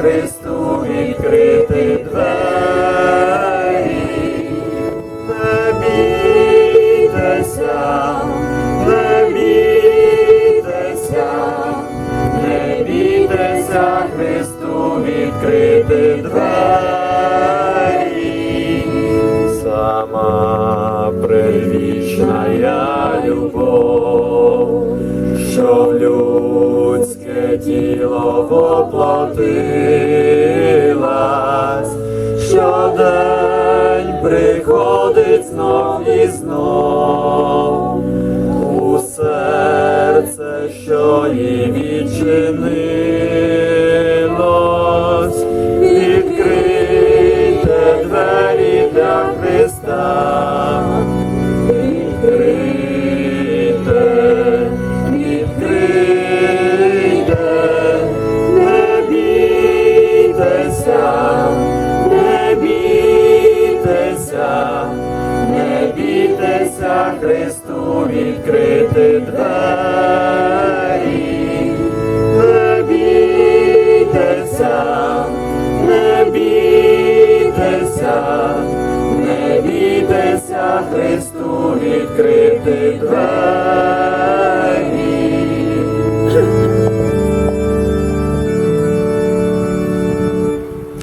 Христу відкрити двері. Не бійтеся, не бійтеся, не бійтеся, Христу відкрити двері. Сама предвічна любов, що в людське тіло воплотилась, щодень приходить знов і знов не бійтеся, не бійтеся, Христу відкрити двері. Не бійтеся, не бійтеся, не бійтеся, Христу відкрити двері.